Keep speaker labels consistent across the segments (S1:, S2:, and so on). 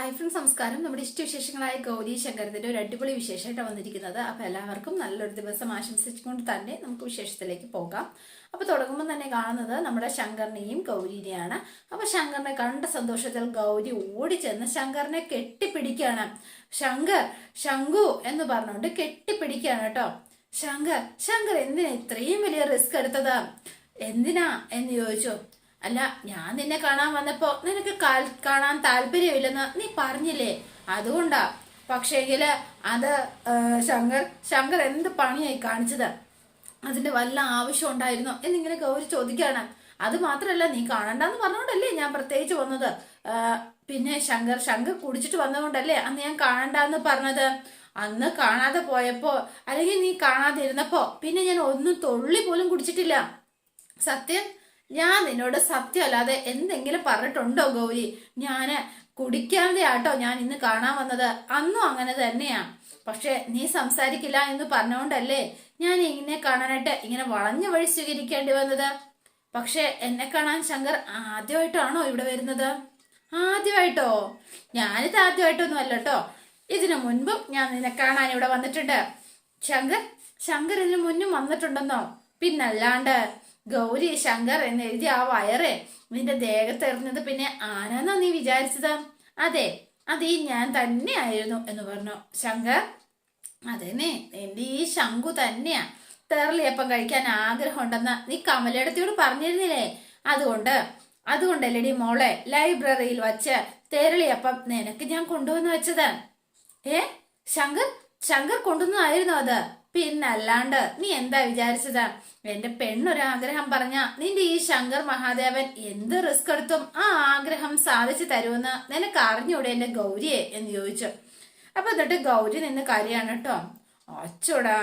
S1: Hi friends നമസ്കാരം നമ്മുടെ ഇഷ്ടവിശേഷങ്ങളായ ഗൗരി ശങ്കരത്തിന്റെ ഒരു അടിപൊളി വിശേഷമായിട്ടാണ് വന്നിരിക്കുന്നത്. അപ്പൊ എല്ലാവർക്കും നല്ലൊരു ദിവസം ആശംസിച്ചുകൊണ്ട് തന്നെ നമുക്ക് വിശേഷത്തിലേക്ക് പോകാം. അപ്പൊ തുടങ്ങുമ്പോൾ തന്നെ കാണുന്നത് നമ്മുടെ ശങ്കറിനെയും ഗൗരിനെയാണ്. അപ്പൊ ശങ്കറിനെ കണ്ട സന്തോഷത്തിൽ ഗൗരി ഓടി ചെന്ന് ശങ്കറിനെ കെട്ടിപ്പിടിക്കുകയാണ്. ശങ്കർ ശങ്കു എന്ന് പറഞ്ഞുകൊണ്ട് കെട്ടിപ്പിടിക്കുകയാണ് കേട്ടോ. ശങ്കർ ശങ്കർ എന്തിനാ ഇത്രയും വലിയ റിസ്ക് എടുത്തത്? എന്തിനാ? എന്ന് ചോദിച്ചു. അല്ല ഞാൻ നിന്നെ കാണാൻ വന്നപ്പോ നിനക്ക് കാണാൻ താല്പര്യമില്ലെന്ന് നീ പറഞ്ഞില്ലേ? അതുകൊണ്ടാ. പക്ഷേങ്കിൽ അത് ശങ്കർ ശങ്കർ എന്ത് പണിയായി കാണിച്ചത്? അതിന്റെ വല്ല ആവശ്യം ഉണ്ടായിരുന്നോ? എന്നിങ്ങനെ ഗൗരി ചോദിക്കാണ്. അത് മാത്രല്ല നീ കാണണ്ടെന്ന് പറഞ്ഞുകൊണ്ടല്ലേ ഞാൻ പ്രത്യേകിച്ച് വന്നത്. പിന്നെ ശങ്കർ ശങ്കർ കുടിച്ചിട്ട് വന്നതുകൊണ്ടല്ലേ അന്ന് ഞാൻ കാണണ്ടെന്ന് പറഞ്ഞത്? അന്ന് കാണാതെ പോയപ്പോ അല്ലെങ്കിൽ നീ കാണാതിരുന്നപ്പോ പിന്നെ ഞാൻ ഒന്നും തൊള്ളി പോലും കുടിച്ചിട്ടില്ല. സത്യം? ഞാൻ നിന്നോട് സത്യമല്ലാതെ എന്തെങ്കിലും പറഞ്ഞിട്ടുണ്ടോ ഗൗരി? ഞാൻ കുടിക്കാതെ ആട്ടോ ഞാൻ ഇന്ന് കാണാൻ വന്നത്. അന്നും അങ്ങനെ തന്നെയാ. പക്ഷെ നീ സംസാരിക്കില്ല എന്ന് പറഞ്ഞുകൊണ്ടല്ലേ ഞാൻ ഇങ്ങനെ കാണാനായിട്ട് ഇങ്ങനെ വളഞ്ഞു വഴി സ്വീകരിക്കേണ്ടി വന്നത്? പക്ഷെ എന്നെ കാണാൻ ശങ്കർ ആദ്യമായിട്ടാണോ ഇവിടെ വരുന്നത്? ആദ്യമായിട്ടോ? ഞാനിത് ആദ്യമായിട്ടൊന്നും അല്ല കേട്ടോ ഇതിനു മുൻപും ഞാൻ നിന്നെ കാണാൻ ഇവിടെ വന്നിട്ടുണ്ട്. ശങ്കർ ശങ്കർ ഇതിനു മുന്നും വന്നിട്ടുണ്ടെന്നോ? പിന്നല്ലാണ്ട്. ഗൗരി ശങ്കർ എന്ന് എഴുതിയ ആ വയറ് നിന്റെ ദേഹത്ത് എറിഞ്ഞത് പിന്നെ ആരാന്നാ നീ വിചാരിച്ചത്? അതെ അത് ഈ ഞാൻ തന്നെയായിരുന്നു എന്ന് പറഞ്ഞു. ശങ്കർ അതന്നെ എന്റെ ഈ ശങ്കു തന്നെയാ. തെറലിയപ്പം കഴിക്കാൻ ആഗ്രഹം ഉണ്ടെന്ന് നീ കമലയിടത്തിയോട് പറഞ്ഞിരുന്നില്ലേ? അതുകൊണ്ട് അതുകൊണ്ടല്ലേടി മോളെ ലൈബ്രറിയിൽ വച്ച് തേരളിയപ്പം നിനക്ക് ഞാൻ കൊണ്ടുവന്ന് വെച്ചത്. ഏ ശങ്കർ ശങ്കർ കൊണ്ടുവന്നതായിരുന്നു അത്? പിന്നല്ലാണ്ട് നീ എന്താ വിചാരിച്ചത്? എന്റെ പെണ്ണൊരാഗ്രഹം പറഞ്ഞ നിന്റെ ഈ ശങ്കർ മഹാദേവൻ എന്ത് റിസ്ക് എടുത്തും ആ ആഗ്രഹം സാധിച്ചു തരുമെന്ന് നിനക്ക് അറിഞ്ഞൂടെ എന്റെ ഗൗരിയെ? എന്ന് ചോദിച്ചു. അപ്പൊ എന്നിട്ട് ഗൗരി നിന്ന് കരയാണ് കേട്ടോ. അച്ചോടാ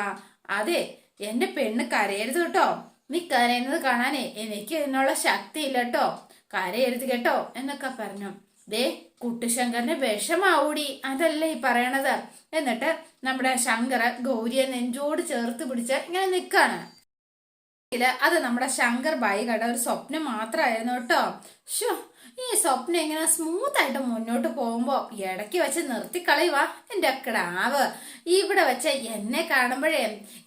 S1: അതെ എന്റെ പെണ്ണ് കരയരുത് കേട്ടോ. നീ കരയുന്നത് കാണാനേ എനിക്ക് ഇതിനുള്ള ശക്തി ഇല്ല കേട്ടോ. കരയരുത് കേട്ടോ എന്നൊക്കെ പറഞ്ഞു. ദേ കുട്ടിശങ്കറിന് വിഷമാവൂടി. അതല്ലേ ഈ പറയണത്. എന്നിട്ട് നമ്മുടെ ശങ്കർ ഗൗരിയെ നെഞ്ചോട് ചേർത്ത് പിടിച്ച് ഇങ്ങനെ നിൽക്കാണ് അത് നമ്മുടെ ശങ്കർ ബായികയുടെ ഒരു സ്വപ്നം മാത്രമായിരുന്നു കേട്ടോ. ഷോ ഈ സ്വപ്നം ഇങ്ങനെ സ്മൂത്ത് ആയിട്ട് മുന്നോട്ട് പോകുമ്പോ ഇടയ്ക്ക് വെച്ച് നിർത്തിക്കളയുവാ എന്റെ കിടാവ്. ഇവിടെ വെച്ച് എന്നെ കാണുമ്പോഴേ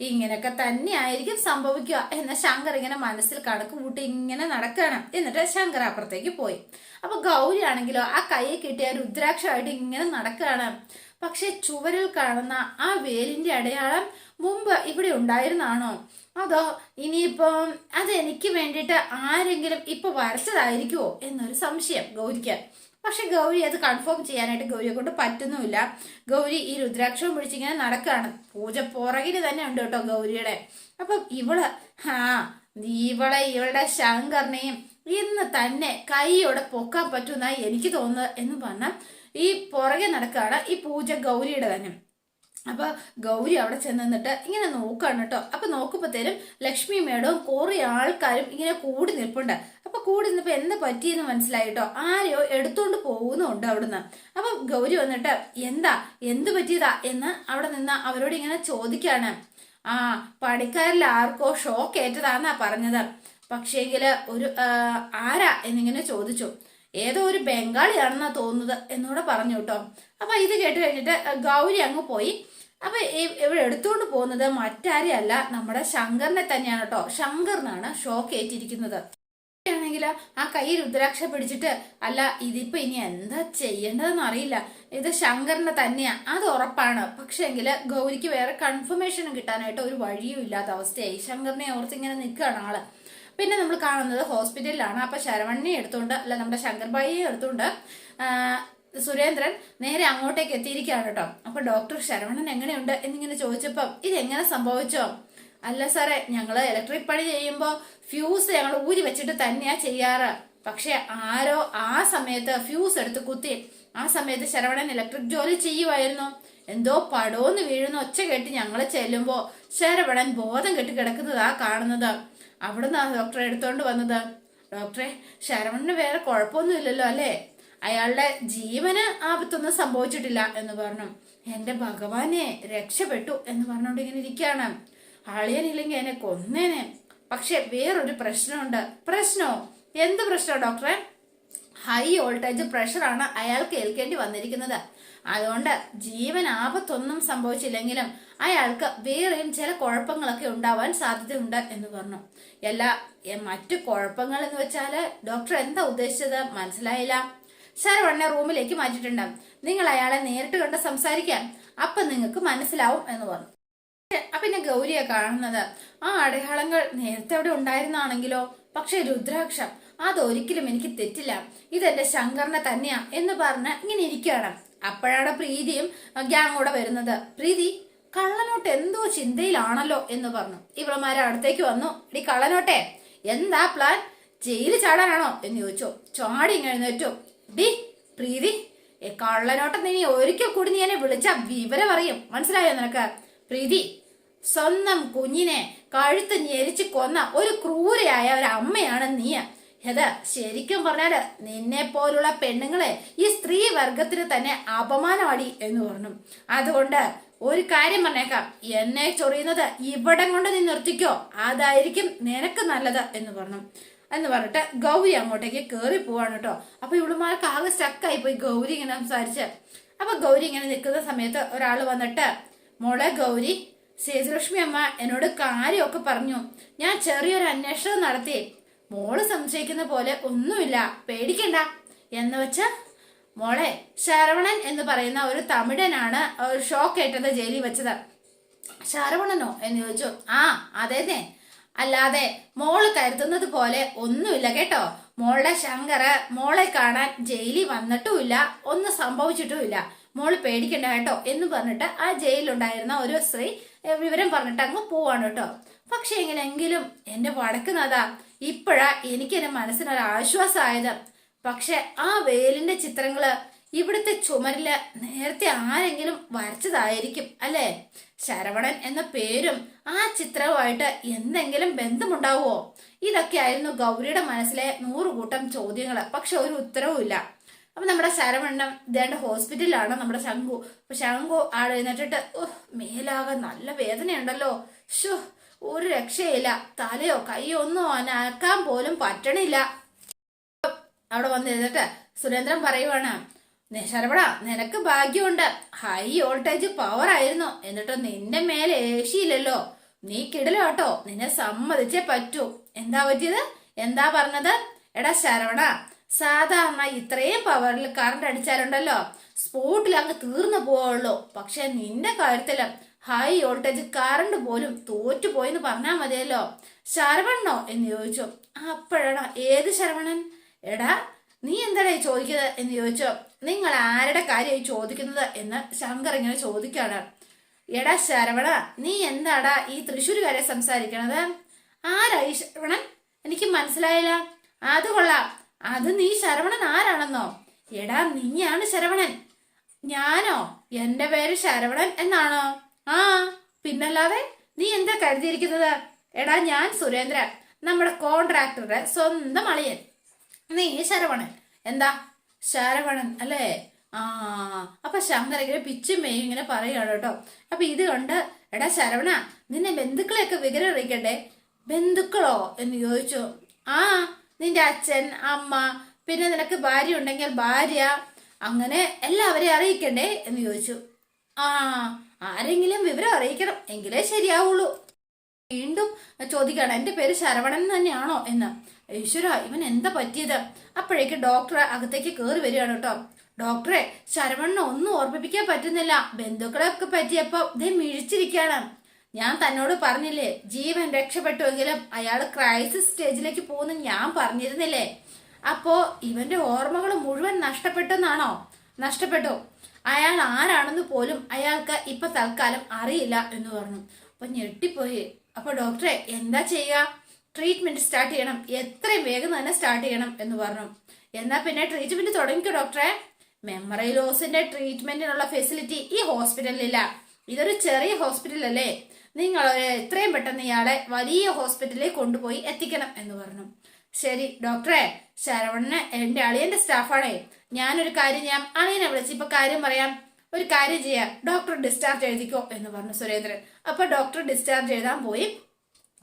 S1: ഇങ്ങനെയൊക്കെ തന്നെ ആയിരിക്കും സംഭവിക്കുക എന്ന ശങ്കർ ഇങ്ങനെ മനസ്സിൽ കണക്ക് കൂട്ടി ഇങ്ങനെ നടക്കണം. എന്നിട്ട് ശങ്കർ അപ്പുറത്തേക്ക് പോയി. അപ്പൊ ഗൗരി ആണെങ്കിലോ ആ കൈ കിട്ടിയ രുദ്രാക്ഷമായിട്ട് ഇങ്ങനെ നടക്കുകയാണ് പക്ഷെ ചുവരിൽ കാണുന്ന ആ വേലിന്റെ അടയാളം മുമ്പ് ഇവിടെ ഉണ്ടായിരുന്നാണോ? അതോ ഇനിയിപ്പം അത് എനിക്ക് വേണ്ടിയിട്ട് ആരെങ്കിലും ഇപ്പൊ വരച്ചതായിരിക്കുമോ എന്നൊരു സംശയം ഗൗരിക്ക്. പക്ഷെ ഗൗരി അത് കൺഫേം ചെയ്യാനായിട്ട് ഗൗരിയെ കൊണ്ട് പറ്റുന്നുമില്ല. ഗൗരി ഈ രുദ്രാക്ഷം പിടിച്ചിങ്ങനെ നടക്കുകയാണ് പൂജ പുറകിൽ തന്നെ ഉണ്ട് കേട്ടോ ഗൗരിയുടെ. അപ്പം ഇവൾ ഹാ ഇവളെ ഇവളുടെ ശങ്കറിനെയും ഇന്ന് തന്നെ കൈയോടെ പൊക്കാൻ പറ്റുമെന്നായി എനിക്ക് തോന്നുന്നത് എന്ന് പറഞ്ഞാൽ ഈ പുറകെ നടക്കുകയാണ് ഈ പൂജ ഗൗരിയുടെ തന്നെ. അപ്പൊ ഗൗരി അവിടെ ചെന്ന് നിന്നിട്ട് ഇങ്ങനെ നോക്കുകയാണ് കേട്ടോ. അപ്പൊ നോക്കുമ്പോഴത്തേനും ലക്ഷ്മി മേഡവും കുറെ ആൾക്കാരും ഇങ്ങനെ കൂടി നിൽപ്പുണ്ട്. അപ്പൊ കൂടി നിന്നപ്പോ എന്താ പറ്റിയെന്ന് മനസ്സിലായി കേട്ടോ. ആരെയോ എടുത്തോണ്ട് പോകുന്നുണ്ട് അവിടുന്ന്. അപ്പൊ ഗൗരി വന്നിട്ട് എന്താ? എന്ത് പറ്റിയതാ? എന്ന് അവിടെ നിന്ന് അവരോട് ഇങ്ങനെ ചോദിക്കാണ്. ആ പണിക്കാരിൽ ആർക്കോ ഷോക്ക് ഏറ്റതാന്നാ പറഞ്ഞത്. പക്ഷേങ്കിൽ ഒരു ആരാ എന്നിങ്ങനെ ചോദിച്ചു. ഏതോ ഒരു ബംഗാളിയാണെന്നാ തോന്നുന്നത് എന്നൂടെ പറഞ്ഞു കേട്ടോ. അപ്പൊ ഇത് കേട്ട് കഴിഞ്ഞിട്ട് ഗൗരി അങ്ങ് പോയി. അപ്പൊ ഇവിടെ എടുത്തുകൊണ്ട് പോകുന്നത് മറ്റാരെയല്ല നമ്മുടെ ശങ്കറിനെ തന്നെയാണ് കേട്ടോ. ശങ്കറിനാണ് ഷോക്ക് ഏറ്റിരിക്കുന്നത് ആണെങ്കിൽ ആ കൈ രുദ്രാക്ഷ പിടിച്ചിട്ട് അല്ല ഇതിപ്പോ ഇനി എന്താ ചെയ്യേണ്ടതെന്ന് അറിയില്ല. ഇത് ശങ്കറിന്റെ തന്നെയാ. അത് ഉറപ്പാണ്. പക്ഷെങ്കിൽ ഗൗരിക്ക് വേറെ കൺഫർമേഷനും കിട്ടാനായിട്ട് ഒരു വഴിയും ഇല്ലാത്ത അവസ്ഥയായി. ശങ്കറിനെ ഓർത്ത് ഇങ്ങനെ നിൽക്കുകയാണ് ആൾ. പിന്നെ നമ്മൾ കാണുന്നത് ഹോസ്പിറ്റലിലാണ്. അപ്പൊ ശരവണ്ണി എടുത്തുകൊണ്ട് അല്ല നമ്മുടെ ശങ്കർബായിയെ എടുത്തുകൊണ്ട് സുരേന്ദ്രൻ നേരെ അങ്ങോട്ടേക്ക് എത്തിയിരിക്കുകയാണ് കേട്ടോ. അപ്പൊ ഡോക്ടർ ശരവണൻ എങ്ങനെയുണ്ട് എന്നിങ്ങനെ ചോദിച്ചപ്പം ഇതെങ്ങനെ സംഭവിച്ചോ? അല്ല സാറേ ഞങ്ങൾ ഇലക്ട്രിക് പണി ചെയ്യുമ്പോ ഫ്യൂസ് ഞങ്ങൾ ഊരി വെച്ചിട്ട് തന്നെയാ ചെയ്യാറ്. പക്ഷെ ആരോ ആ സമയത്ത് ഫ്യൂസ് എടുത്ത് കുത്തി. ആ സമയത്ത് ശരവണൻ ഇലക്ട്രിക് ജോലി ചെയ്യുമായിരുന്നു എന്തോ പടോന്ന് വീഴുന്ന ഒച്ച കേട്ട് ഞങ്ങൾ ചെല്ലുമ്പോ ശരവണൻ ബോധം കെട്ടി കിടക്കുന്നതാ കാണുന്നത്. അവിടുന്ന് ആ ഡോക്ടറെ എടുത്തോണ്ട് വന്നത്. ഡോക്ടറെ ശരവണന് വേറെ കുഴപ്പമൊന്നും ഇല്ലല്ലോ അല്ലേ? അയാളുടെ ജീവന് ആപത്തൊന്നും സംഭവിച്ചിട്ടില്ല എന്ന് പറഞ്ഞു. എന്റെ ഭഗവാനെ രക്ഷപ്പെട്ടു എന്ന് പറഞ്ഞുകൊണ്ട് ഇങ്ങനെ ഇരിക്കുകയാണ്. അളിയനില്ലെങ്കിൽ എന്നെ കൊന്നേനെ. പക്ഷെ വേറൊരു പ്രശ്നമുണ്ട്. പ്രശ്നോ? എന്ത് പ്രശ്നമോ ഡോക്ടറെ ഹൈ വോൾട്ടേജ് പ്രഷറാണ് അയാൾക്ക് ഏൽക്കേണ്ടി വന്നിരിക്കുന്നത്. അതുകൊണ്ട് ജീവൻ ആപത്തൊന്നും സംഭവിച്ചില്ലെങ്കിലും അയാൾക്ക് വേറെയും ചില കുഴപ്പങ്ങളൊക്കെ ഉണ്ടാവാൻ സാധ്യതയുണ്ട് എന്ന് പറഞ്ഞു. എല്ലാ മറ്റു കുഴപ്പങ്ങൾ എന്ന് വെച്ചാൽ ഡോക്ടർ എന്താ ഉദ്ദേശിച്ചത്? മനസ്സിലായില്ല. ശരവണ്ണെ റൂമിലേക്ക് മാറ്റിയിട്ടുണ്ടാവും നിങ്ങൾ അയാളെ നേരിട്ട് കണ്ട് സംസാരിക്കാം. അപ്പൊ നിങ്ങൾക്ക് മനസ്സിലാവും എന്ന് പറഞ്ഞു. പിന്നെ ഗൗരിയെ കാണുന്നത് ആ അടയാളങ്ങൾ നേരത്തെ അവിടെ ഉണ്ടായിരുന്നാണെങ്കിലോ? പക്ഷെ രുദ്രാക്ഷം അതൊരിക്കലും എനിക്ക് തെറ്റില്ല. ഇതെന്റെ ശങ്കറിനെ തന്നെയാ എന്ന് പറഞ്ഞ് ഇങ്ങനെ ഇരിക്കുകയാണ്. അപ്പോഴാണ് പ്രീതിയും ഗ്യാങ് കൂടെ വരുന്നത്. പ്രീതി കള്ളനോട്ട് എന്തോ ചിന്തയിലാണല്ലോ എന്ന് പറഞ്ഞു. ഇവളമാരെ അടുത്തേക്ക് വന്നു. ഇടി കള്ളനോട്ടെ എന്താ പ്ലാൻ ജയിലിൽ ചാടാനാണോ? എന്ന് ചോദിച്ചു. ചാടി എഴുന്നേറ്റു. ഡി പ്രീതി കള്ളനോട്ടം നീ ഒരിക്കൽ കൂടി നീ എന്നെ വിളിച്ച വിവരം അറിയും. മനസ്സിലായോ നിനക്ക്? പ്രീതി സ്വന്തം കുഞ്ഞിനെ കഴുത്ത് ഞെരിച്ച് കൊന്ന ഒരു ക്രൂരയായ ഒരു അമ്മയാണ് നീ. ഇത് ശരിക്കും പറഞ്ഞാൽ നിന്നെ പോലുള്ള പെണ്ണുങ്ങളെ ഈ സ്ത്രീ വർഗത്തിന് തന്നെ അപമാനമാടി എന്ന് പറഞ്ഞു. അതുകൊണ്ട് ഒരു കാര്യം പറഞ്ഞേക്കാം. എന്നെ ചൊറിയുന്നത് ഇവിടം കൊണ്ട് നീ നിർത്തിക്കോ. അതായിരിക്കും നിനക്ക് നല്ലത് എന്ന് പറഞ്ഞു. എന്ന് പറഞ്ഞിട്ട് ഗൗരി അങ്ങോട്ടേക്ക് കേറി പോവാണ് കേട്ടോ. അപ്പൊ ഇവളുമാർക്ക് ആകെ സ്റ്റക്കായി പോയി ഗൗരി ഇങ്ങനെ സംസാരിച്ച്. അപ്പൊ ഗൗരി ഇങ്ങനെ നിൽക്കുന്ന സമയത്ത് ഒരാൾ വന്നിട്ട് മോളെ ഗൗരി സേതുലക്ഷ്മി അമ്മ എന്നോട് കാര്യമൊക്കെ പറഞ്ഞു. ഞാൻ ചെറിയൊരു അന്വേഷണം നടത്തി. മോൾ സംശയിക്കുന്ന പോലെ ഒന്നുമില്ല. പേടിക്കണ്ട. എന്ന് വെച്ച് മോളെ ശരവണൻ എന്ന് പറയുന്ന ഒരു തമിഴനാണ് ഷോക്ക് ഏറ്റത് ജയിലിൽ വെച്ചത്. ശരവണനോ? എന്ന് ചോദിച്ചു. ആ അതേന്നെ അല്ലാതെ മോൾ കരുതുന്നത് പോലെ ഒന്നുമില്ല കേട്ടോ. മോളുടെ ശങ്കറ് മോളെ കാണാൻ ജയിലിൽ വന്നിട്ടുമില്ല ഒന്നും സംഭവിച്ചിട്ടുമില്ല. മോൾ പേടിക്കണ്ട കേട്ടോ എന്ന് പറഞ്ഞിട്ട് ആ ജയിലിലുണ്ടായിരുന്ന ഒരു സ്ത്രീ വിവരം പറഞ്ഞിട്ട് അങ്ങ് പോവാണ് കേട്ടോ. പക്ഷെ എങ്ങനെങ്കിലും എന്റെ വടക്കുന്നതാ ഇപ്പോഴാ എനിക്ക് എന്റെ മനസ്സിനൊരു ആശ്വാസമായത്. പക്ഷെ ആ വേലിന്റെ ചിത്രങ്ങൾ ഇവിടുത്തെ ചുമരിൽ നേരത്തെ ആരെങ്കിലും വരച്ചതായിരിക്കും അല്ലേ? ശരവണൻ എന്ന പേരും ആ ചിത്രവുമായിട്ട് എന്തെങ്കിലും ബന്ധമുണ്ടാവുമോ? ഇതൊക്കെ ആയിരുന്നു ഗൗരിയുടെ മനസ്സിലെ നൂറുകൂട്ടം ചോദ്യങ്ങൾ പക്ഷെ ഒരു ഉത്തരവും ഇല്ല. അപ്പൊ നമ്മുടെ ശരവണ്ണം ഇതേണ്ട ഹോസ്പിറ്റലിലാണ് നമ്മുടെ ശംഖു അപ്പൊ ശംഖു ആടെ എഴുന്നേറ്റിട്ട് "ഉഹ്, മേലാകെ നല്ല വേദനയുണ്ടല്ലോ. ഷോ ഒരു രക്ഷയില്ല. തലയോ കൈയോ ഒന്നും അനക്കാൻ പോലും പറ്റണില്ല. അവിടെ വന്നിരുന്നിട്ട് സുരേന്ദ്രൻ പറയുവാണ് "നെ- ശരവണ നിനക്ക് ഭാഗ്യമുണ്ട്. ഹൈ വോൾട്ടേജ് പവർ ആയിരുന്നു. എന്നിട്ടോ നിന്റെ മേലെ ഏശിയില്ലല്ലോ നീ കിടലോ കേട്ടോ നിന്നെ സമ്മതിച്ചേ പറ്റൂ. എന്താ പറ്റിയത്? എന്താ പറഞ്ഞത്? എടാ ശരവണ സാധാരണ ഇത്രയും പവറിൽ കറണ്ട് അടിച്ചാലുണ്ടല്ലോ. സ്പോട്ടിൽ അങ്ങ് തീർന്നു പോവുള്ളൂ. പക്ഷെ നിന്റെ കാര്യത്തിൽ ഹൈ വോൾട്ടേജ് കറണ്ട് പോലും തോറ്റുപോയെന്ന് പറഞ്ഞാൽ മതിയല്ലോ. ശരവണ്ണോ എന്ന് ചോദിച്ചു. അപ്പോഴടാ ഏത് ശരവണൻ? എടാ നീ എന്താടാ ചോദിക്കുന്നത്? എന്ന് ചോദിച്ചോ. നിങ്ങൾ ആരുടെ കാര്യമായി ചോദിക്കുന്നത്? എന്ന് ശങ്കർ ഇങ്ങനെ ചോദിക്കാണ് എടാ ശരവണ നീ എന്താടാ ഈ തൃശ്ശൂരുകാരെ സംസാരിക്കണത്? ആരായി ശരവണൻ? എനിക്ക് മനസ്സിലായില്ല. അത് കൊള്ളാം. അത് നീ ശരവണൻ ആരാണെന്നോ? എടാ നീയാണ് ശരവണൻ. ഞാനോ? എന്റെ പേര് ശരവണൻ എന്നാണോ? ആ പിന്നല്ലാതെ നീ എന്താ കരുതിയിരിക്കുന്നത്? എടാ ഞാൻ സുരേന്ദ്രൻ നമ്മുടെ കോൺട്രാക്ടറുടെ സ്വന്തം അളിയൻ. നീ ശരവണൻ. എന്താ? ശരവണൻ അല്ലേ? ആ അപ്പൊ ശങ്കർ ഇങ്ങനെ പിച്ചും മേയും ഇങ്ങനെ പറയുകയാണ് കേട്ടോ. അപ്പൊ ഇത് കണ്ട് എടാ ശരവണ നിന്നെ ബന്ധുക്കളെയൊക്കെ വിവരം അറിയിക്കണ്ടേ? ബന്ധുക്കളോ? എന്ന് ചോദിച്ചു. ആ നിന്റെ അച്ഛൻ അമ്മ പിന്നെ നിനക്ക് ഭാര്യ ഉണ്ടെങ്കിൽ ഭാര്യ അങ്ങനെ എല്ലാവരെയും അറിയിക്കണ്ടേ? എന്ന് ചോദിച്ചു. ആ ആരെങ്കിലും വിവരം അറിയിക്കണം എങ്കിലേ ശരിയാവുള്ളൂ. വീണ്ടും ചോദിക്കുകയാണ് എന്റെ പേര് ശരവണൻ തന്നെയാണോ? എന്ന്. ഈശ്വര ഇവൻ എന്താ പറ്റിയത്? അപ്പോഴേക്ക് ഡോക്ടർ അകത്തേക്ക് കയറി വരികയാണ് കേട്ടോ. ഡോക്ടറെ ശരവണ്ണ ഒന്നും ഓർമ്മിപ്പിക്കാൻ പറ്റുന്നില്ല. ബന്ധുക്കളെ ഒക്കെ പറ്റിയപ്പോ ഇതേ മിഴിച്ചിരിക്കുകയാണ്. ഞാൻ തന്നോട് പറഞ്ഞില്ലേ ജീവൻ രക്ഷപ്പെട്ടുവെങ്കിലും അയാൾ ക്രൈസിസ് സ്റ്റേജിലേക്ക് പോകുന്ന ഞാൻ പറഞ്ഞിരുന്നില്ലേ? അപ്പോ ഇവന്റെ ഓർമ്മകൾ മുഴുവൻ നഷ്ടപ്പെട്ടെന്നാണോ? നഷ്ടപ്പെട്ടു. അയാൾ ആരാണെന്ന് പോലും അയാൾക്ക് ഇപ്പൊ തൽക്കാലം അറിയില്ല എന്ന് പറഞ്ഞു. അപ്പൊ ഞെട്ടിപ്പോയി. അപ്പൊ ഡോക്ടറെ എന്താ ചെയ്യുക ട്രീറ്റ്മെന്റ് സ്റ്റാർട്ട് ചെയ്യണം. എത്രയും വേഗം തന്നെ സ്റ്റാർട്ട് ചെയ്യണം എന്ന് പറഞ്ഞു. എന്നാ പിന്നെ ട്രീറ്റ്മെന്റ് തുടങ്ങിക്കോ ഡോക്ടറെ മെമ്മറി ലോസിന്റെ ട്രീറ്റ്മെന്റിനുള്ള ഫെസിലിറ്റി ഈ ഹോസ്പിറ്റലിലില്ല ഇതൊരു ചെറിയ ഹോസ്പിറ്റൽ അല്ലേ? നിങ്ങൾ എത്രയും പെട്ടെന്ന് ഇയാളെ വലിയ ഹോസ്പിറ്റലിൽ കൊണ്ടുപോയി എത്തിക്കണം എന്ന് പറഞ്ഞു. ശരി ഡോക്ടറെ ശരവണന് എന്റെ അളിയന്റെ സ്റ്റാഫാണേ ഞാനൊരു കാര്യം ചെയ്യാം. അളിയനെ വിളിച്ച് ഇപ്പൊ കാര്യം പറയാം. ഒരു കാര്യം ചെയ്യാം. ഡോക്ടർ ഡിസ്ചാർജ് എഴുതിക്കോ എന്ന് പറഞ്ഞു സുരേന്ദ്രൻ. അപ്പൊ ഡോക്ടർ ഡിസ്ചാർജ് എഴുതാൻ പോയി.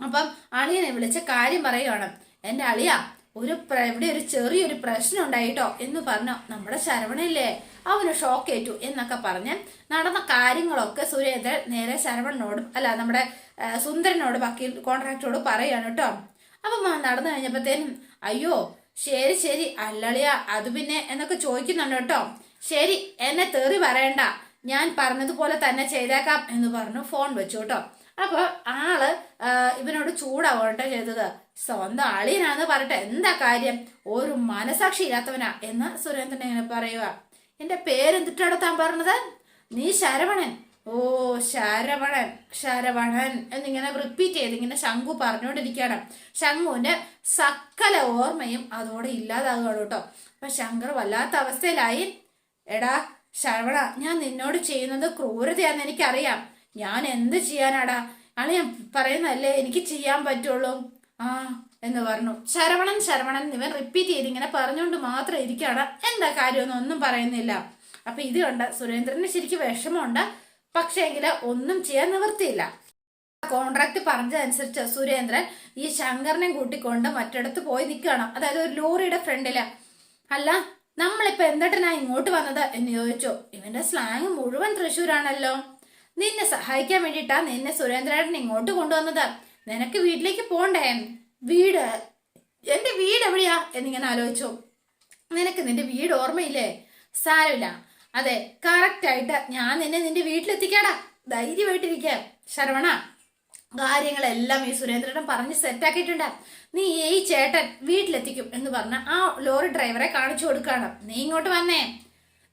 S1: അപ്പം അളിയനെ വിളിച്ച് കാര്യം പറയുകയാണ് എന്റെ അളിയ ഒരു ഇവിടെ ഒരു ചെറിയൊരു പ്രശ്നം ഉണ്ടായിട്ടോ? എന്ന് പറഞ്ഞു. നമ്മുടെ ശരവണില്ലേ അവന് ഷോക്ക് ഏറ്റു എന്നൊക്കെ പറഞ്ഞ് നടന്ന കാര്യങ്ങളൊക്കെ സുരേന്ദ്രൻ നേരെ ശരവണനോടും അല്ല നമ്മുടെ സുന്ദരനോട് വക്കീൽ കോൺട്രാക്ടറോട് പറയുകയാണ് കേട്ടോ. അപ്പം നടന്നു കഴിഞ്ഞപ്പോഴത്തേനും അയ്യോ ശരി ശരി അല്ലളിയ അത് പിന്നെ എന്നൊക്കെ ചോദിക്കുന്നുണ്ട് കേട്ടോ. ശരി എന്നെ തെറി പറയണ്ട. ഞാൻ പറഞ്ഞതുപോലെ തന്നെ ചെയ്തേക്കാം എന്ന് പറഞ്ഞു ഫോൺ വെച്ചു കേട്ടോ. അപ്പൊ ആൾ ഇവനോട് ചൂടാവട്ടെ ചെയ്തത്. സ്വന്തം അളിയനാന്ന് പറയട്ടെ എന്താ കാര്യം? ഒരു മനസാക്ഷി ഇല്ലാത്തവനാ എന്ന് സുരേന്ദ്രൻ ഇങ്ങനെ പറയുക എന്റെ പേരെന്തിട്ടാണ് താൻ പറഞ്ഞത്? നീ ശരവണൻ. ഓ ശരവണൻ ശരവണൻ എന്നിങ്ങനെ റിപ്പീറ്റ് ചെയ്ത് ഇങ്ങനെ ശംഖു പറഞ്ഞുകൊണ്ടിരിക്കുകയാണ്. ശംഖുവിന്റെ സക്കല ഓർമ്മയും അതോടെ ഇല്ലാതാകുകയാണ് കേട്ടോ. അപ്പൊ ശങ്കർ വല്ലാത്ത അവസ്ഥയിലായി. എടാ ശരവണ ഞാൻ നിന്നോട് ചെയ്യുന്നത് ക്രൂരതയാന്ന് എനിക്കറിയാം. ഞാൻ എന്ത് ചെയ്യാനാടാ? ആണ് ഞാൻ പറയുന്നതല്ലേ എനിക്ക് ചെയ്യാൻ പറ്റുള്ളൂ. ആ എന്ന് പറഞ്ഞു. ശരവണൻ ശരവണൻ ഇവൻ റിപ്പീറ്റ് ചെയ്ത് ഇങ്ങനെ പറഞ്ഞുകൊണ്ട് മാത്രം ഇരിക്കുകയാണ്. എന്താ കാര്യമൊന്നും ഒന്നും പറയുന്നില്ല. അപ്പൊ ഇത് കണ്ട സുരേന്ദ്രന് ശരിക്കും വിഷമമുണ്ട്. പക്ഷേ എങ്കിൽ ഒന്നും ചെയ്യാൻ നിവർത്തിയില്ല കോൺട്രാക്ട് പറഞ്ഞതനുസരിച്ച് സുരേന്ദ്രൻ ഈ ശങ്കറിനെ കൂട്ടിക്കൊണ്ട് മറ്റിടത്ത് പോയി നിൽക്കണം അതായത് ഒരു ലോറിയുടെ ഫ്രണ്ടിൽ. അല്ല നമ്മളിപ്പോ എന്തിട്ടനാ ഇങ്ങോട്ട് വന്നത് എന്ന് ചോദിച്ചു. ഇവന്റെ സ്ലാങ് മുഴുവൻ തൃശ്ശൂരാണല്ലോ. നിന്നെ സഹായിക്കാൻ വേണ്ടിയിട്ടാ നിന്നെ സുരേന്ദ്രേട്ടൻ ഇങ്ങോട്ട് കൊണ്ടുവന്നത്. നിനക്ക് വീട്ടിലേക്ക് പോണ്ടേ? വീട്? എന്റെ വീട് എവിടെയാ? എന്നിങ്ങനെ ആലോചിച്ചു. നിനക്ക് നിന്റെ വീട് ഓർമ്മയില്ലേ? സാരമില്ല. അതെ കറക്റ്റ് ആയിട്ട് ഞാൻ എന്നെ നിന്റെ വീട്ടിലെത്തിക്കാടാ. ധൈര്യമായിട്ടിരിക്കാം. ശരവണ കാര്യങ്ങളെല്ലാം ഈ സുരേന്ദ്രനും പറഞ്ഞ് സെറ്റാക്കിയിട്ടുണ്ട് നീ ഈ ചേട്ടൻ വീട്ടിലെത്തിക്കും എന്ന് പറഞ്ഞ ആ ലോറി ഡ്രൈവറെ കാണിച്ചു കൊടുക്കണം. നീ ഇങ്ങോട്ട് വന്നേ.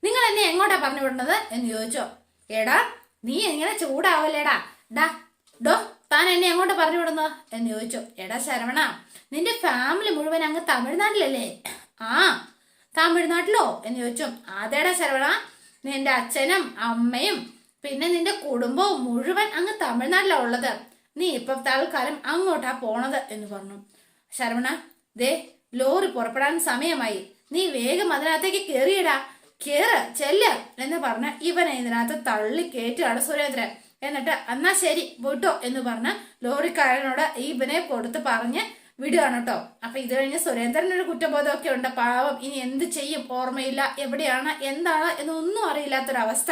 S1: നിങ്ങൾ എന്നെ എങ്ങോട്ടാ പറഞ്ഞു വിടുന്നത് എന്ന് ചോദിച്ചോ. എടാ നീ എങ്ങനെ ചൂടാവല്ലേടാ? ഡാ ഡോ താൻ എന്നെ എങ്ങോട്ട് പറഞ്ഞു വിടുന്നു എന്ന് ചോദിച്ചു. എടാ ശരവണ നിന്റെ ഫാമിലി മുഴുവൻ അങ്ങ് തമിഴ്നാട്ടിലല്ലേ? ആ തമിഴ്നാട്ടിലോ? എന്ന് ചോദിച്ചു. അതേടാ ശരവണ നിന്റെ അച്ഛനും അമ്മയും പിന്നെ നിന്റെ കുടുംബവും മുഴുവൻ അങ്ങ് തമിഴ്നാട്ടിലാണ് ഉള്ളത്. നീ ഇപ്പൊ തൽക്കാലം അങ്ങോട്ടാ പോണത് എന്ന് പറഞ്ഞു. ശരവണ ദേ ലോറി പുറപ്പെടാൻ സമയമായി. നീ വേഗം അതിനകത്തേക്ക് കേറിയിടാ. കേറ് ചെല്ല എന്ന് പറഞ്ഞ് ഇവനെ ഇതിനകത്ത് തള്ളി കയറ്റുകയാണ് സുരേന്ദ്രൻ. എന്നിട്ട് എന്നാ ശരി വിട്ടോ എന്ന് പറഞ്ഞ് ലോറിക്കാരനോട് ഇവനെ കൊടുത്ത് പറഞ്ഞ് വിടുകയാണ് കേട്ടോ. അപ്പൊ ഇത് കഴിഞ്ഞ് സുരേന്ദ്രനൊരു കുറ്റബോധമൊക്കെ ഉണ്ട്. പാവം ഇനി എന്ത് ചെയ്യും? ഓർമ്മയില്ല. എവിടെയാണ്? എന്താണ്? എന്നൊന്നും അറിയില്ലാത്തൊരവസ്ഥ.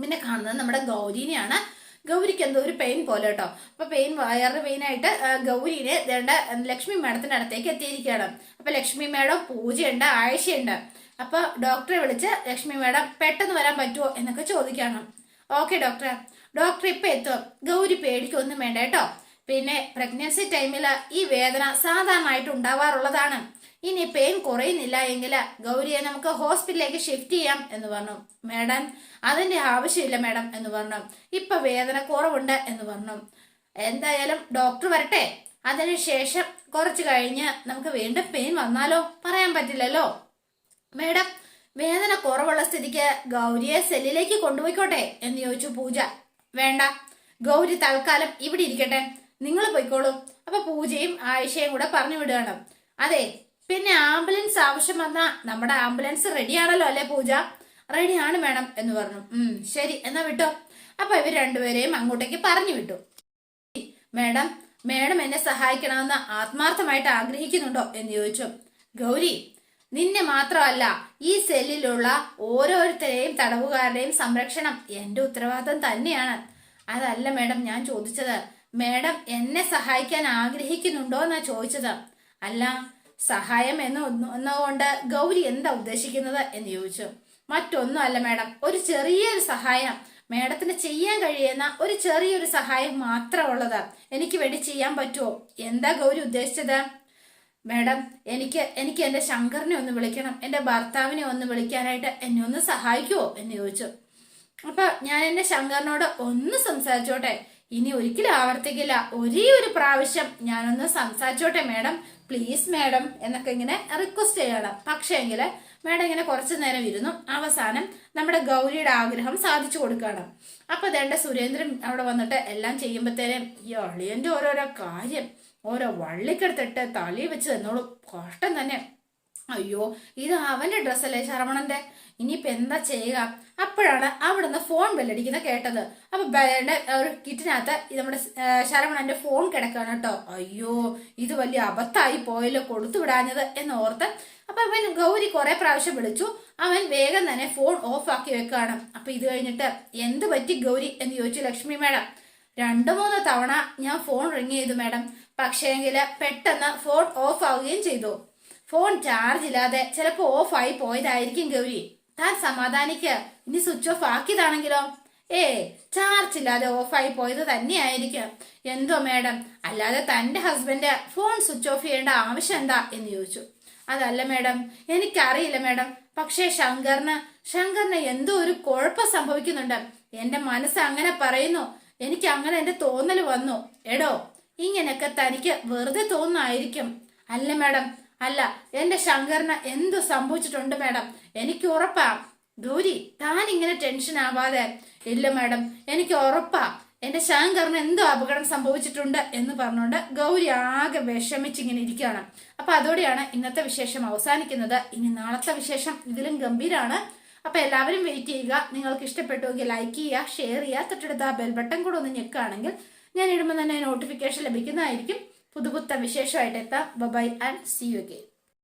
S1: പിന്നെ കാണുന്നത് നമ്മുടെ ഗൗരീനെയാണ്. ഗൗരിക്ക് എന്തോ ഒരു പെയിൻ പോലെ കേട്ടോ. അപ്പൊ പെയിൻ വയറിന് പെയിനായിട്ട് ഗൗരീനെ വേണ്ട ലക്ഷ്മി മാഡത്തിന്റെ അടുത്തേക്ക് എത്തിയിരിക്കുകയാണ്. അപ്പൊ ലക്ഷ്മി മാഡം പൂജയുണ്ട് ആഴ്ചയുണ്ട്. അപ്പൊ ഡോക്ടറെ വിളിച്ച് ലക്ഷ്മി മാഡം പെട്ടെന്ന് വരാൻ പറ്റുമോ? എന്നൊക്കെ ചോദിക്കണം ഓക്കെ ഡോക്ടറെ ഡോക്ടർ ഇപ്പൊ എത്തും. ഗൗരി പേടിക്കൊന്നും വേണ്ട കേട്ടോ. പിന്നെ പ്രഗ്നൻസി ടൈമിൽ ഈ വേദന സാധാരണയായിട്ട് ഉണ്ടാവാറുള്ളതാണ്. ഇനി പെയിൻ കുറയുന്നില്ല എങ്കിൽ ഗൗരിയെ നമുക്ക് ഹോസ്പിറ്റലിലേക്ക് ഷിഫ്റ്റ് ചെയ്യാം എന്ന് പറഞ്ഞു. മാഡം അതിന്റെ ആവശ്യമില്ല മാഡം എന്ന് പറഞ്ഞു. ഇപ്പൊ വേദന കുറവുണ്ട് എന്ന് പറഞ്ഞു. എന്തായാലും ഡോക്ടർ വരട്ടെ. അതിനുശേഷം കുറച്ച് കഴിഞ്ഞ് നമുക്ക് വീണ്ടും പെയിൻ വന്നാലോ? പറയാൻ പറ്റില്ലല്ലോ. മേഡം വേദന കുറവുള്ള സ്ഥിതിക്ക് ഗൗരിയെ സെല്ലിലേക്ക് കൊണ്ടുപോയിക്കോട്ടെ എന്ന് ചോദിച്ചു പൂജ. വേണ്ട. ഗൗരി തൽക്കാലം ഇവിടെ ഇരിക്കട്ടെ. നിങ്ങൾ പോയിക്കോളൂ. അപ്പൊ പൂജയും ആയിഷയും കൂടെ പറഞ്ഞു വിടുകയാണ്. അതെ പിന്നെ ആംബുലൻസ് ആവശ്യം വന്നാ നമ്മുടെ ആംബുലൻസ് റെഡിയാണല്ലോ അല്ലേ പൂജ? റെഡിയാണ് മേഡം എന്ന് പറഞ്ഞു. ഉം ശരി എന്നാ വിട്ടോ. അപ്പൊ ഇവർ രണ്ടുപേരെയും അങ്ങോട്ടേക്ക് പറഞ്ഞു വിട്ടു. മേഡം മേഡം എന്നെ സഹായിക്കണമെന്ന് ആത്മാർത്ഥമായിട്ട് ആഗ്രഹിക്കുന്നുണ്ടോ എന്ന് ചോദിച്ചു. ഗൗരി നിന്നെ മാത്രമല്ല ഈ സെല്ലിലുള്ള ഓരോരുത്തരെയും തടവുകാരുടെയും സംരക്ഷണം എന്റെ ഉത്തരവാദിത്തം തന്നെയാണ്. അതല്ല മേഡം ഞാൻ ചോദിച്ചത്. മേഡം എന്നെ സഹായിക്കാൻ ആഗ്രഹിക്കുന്നുണ്ടോ എന്നാ ചോദിച്ചത്. അല്ല സഹായം എന്ന് ഒന്നുകൊണ്ട് ഗൗരി എന്താ ഉദ്ദേശിക്കുന്നത് എന്ന് ചോദിച്ചു. മറ്റൊന്നും അല്ല മേഡം ഒരു ചെറിയൊരു സഹായം മേഡത്തിന് ചെയ്യാൻ കഴിയുന്ന ഒരു ചെറിയൊരു സഹായം മാത്രമുള്ളത് എനിക്ക് വേണ്ടി ചെയ്യാൻ പറ്റുമോ? എന്താ ഗൗരി ഉദ്ദേശിച്ചത്? മേഡം എനിക്ക് എനിക്ക് എന്റെ ശങ്കറിനെ ഒന്ന് വിളിക്കണം. എന്റെ ഭർത്താവിനെ ഒന്ന് വിളിക്കാനായിട്ട് എന്നെ ഒന്ന് സഹായിക്കുമോ എന്ന് ചോദിച്ചു. അപ്പൊ ഞാൻ എന്റെ ശങ്കറിനോട് ഒന്ന് സംസാരിച്ചോട്ടെ. ഇനി ഒരിക്കലും ആവർത്തിക്കില്ല. ഒരേ ഒരു പ്രാവശ്യം ഞാനൊന്ന് സംസാരിച്ചോട്ടെ മേഡം? പ്ലീസ് മാഡം എന്നൊക്കെ ഇങ്ങനെ റിക്വസ്റ്റ് ചെയ്യണം. പക്ഷേ എങ്കിൽ മേഡം ഇങ്ങനെ കുറച്ചു നേരം ഇരുന്നു. അവസാനം നമ്മുടെ ഗൗരിയുടെ ആഗ്രഹം സാധിച്ചു കൊടുക്കുകയാണ് അപ്പൊ ദേണ്ട സുരേന്ദ്രൻ അവിടെ വന്നിട്ട് എല്ലാം ചെയ്യുമ്പോഴത്തേനും ഈ അളിയന്റെ ഓരോരോ കാര്യം ഓരോ വള്ളിക്കെടുത്തിട്ട് തലയിൽ വെച്ച് തന്നോളൂ. കഷ്ടം തന്നെ. അയ്യോ ഇത് അവന്റെ ഡ്രസ്സല്ലേ ശരവണന്റെ? ഇനിയിപ്പോ എന്താ ചെയ്യുക? അപ്പോഴാണ് അവിടുന്ന് ഫോൺ ബെല്ലടിക്കുന്ന കേട്ടത്. അപ്പൊ ബെല്ലിന്റെ ഒരു കിറ്റിനകത്ത് നമ്മുടെ ശരവണന്റെ ഫോൺ കിടക്കാണ് കേട്ടോ. അയ്യോ ഇത് വലിയ അബദ്ധമായി പോയല്ലോ കൊടുത്തു വിടാഞ്ഞത് എന്ന് ഓർത്ത് അപ്പൊ അവൻ ഗൗരി കുറെ പ്രാവശ്യം വിളിച്ചു. അവൻ വേഗം തന്നെ ഫോൺ ഓഫ് ആക്കി വെക്കുകയാണ്. അപ്പൊ ഇത് കഴിഞ്ഞിട്ട് എന്ത് പറ്റി ഗൗരി എന്ന് ചോദിച്ചു ലക്ഷ്മി മേഡം. രണ്ടു മൂന്ന് തവണ ഞാൻ ഫോൺ റിങ് ചെയ്തു മേഡം. പക്ഷേങ്കിൽ പെട്ടെന്ന് ഫോൺ ഓഫ് ആവുകയും ചെയ്തു. ഫോൺ ചാർജ് ഇല്ലാതെ ചിലപ്പോ ഓഫ് ആയി പോയതായിരിക്കും ഗൗരി. താൻ സമാധാനിക്ക്. ഇനി സ്വിച്ച് ഓഫ് ആക്കിയതാണെങ്കിലോ? ഏ ചാർജ് ഇല്ലാതെ ഓഫായി പോയത് തന്നെയായിരിക്കും. എന്തോ മാഡം അല്ലാതെ തന്റെ ഹസ്ബൻഡ് ഫോൺ സ്വിച്ച് ഓഫ് ചെയ്യേണ്ട ആവശ്യം എന്താ എന്ന് ചോദിച്ചു. അതല്ല മാഡം എനിക്കറിയില്ല മാഡം പക്ഷേ ശങ്കറിന് ശങ്കറിന് എന്തോ ഒരു കുഴപ്പം സംഭവിക്കുന്നുണ്ട്. എന്റെ മനസ്സ് അങ്ങനെ പറയുന്നു. എനിക്ക് അങ്ങനെ എന്റെ തോന്നൽ വന്നു. എടോ ഇങ്ങനെയൊക്കെ തനിക്ക് വെറുതെ തോന്നായിരിക്കും. അല്ല മാഡം അല്ല എന്റെ ശങ്കറിന് എന്തു സംഭവിച്ചിട്ടുണ്ട് മാഡം? എനിക്ക് ഉറപ്പാ. ഗൗരി താൻ ഇങ്ങനെ ടെൻഷൻ ആവാതെ. ഇല്ല മാഡം എനിക്ക് ഉറപ്പാ. എന്റെ ശങ്കറിന് എന്തോ അപകടം സംഭവിച്ചിട്ടുണ്ട് എന്ന് പറഞ്ഞുകൊണ്ട് ഗൗരി ആകെ വിഷമിച്ചിങ്ങനെ ഇരിക്കുകയാണ്. അപ്പൊ അതോടെയാണ് ഇന്നത്തെ വിശേഷം അവസാനിക്കുന്നത്. ഇനി നാളത്തെ വിശേഷം ഇതിലും ഗംഭീരാണ്. അപ്പൊ എല്ലാവരും വെയിറ്റ് ചെയ്യുക. നിങ്ങൾക്ക് ഇഷ്ടപ്പെട്ടുവെങ്കിൽ ലൈക്ക് ചെയ്യുക ഷെയർ ചെയ്യുക. തൊട്ടടുത്ത ആ ബെൽ ബട്ടൺ കൂടെ ഒന്ന് ഞെക്കുകയാണെങ്കിൽ ഞാൻ ഇടുമ്പോൾ തന്നെ നോട്ടിഫിക്കേഷൻ ലഭിക്കുന്നതായിരിക്കും. പുതുപുത്ത വിശേഷമായിട്ട് എത്താം bye and see you again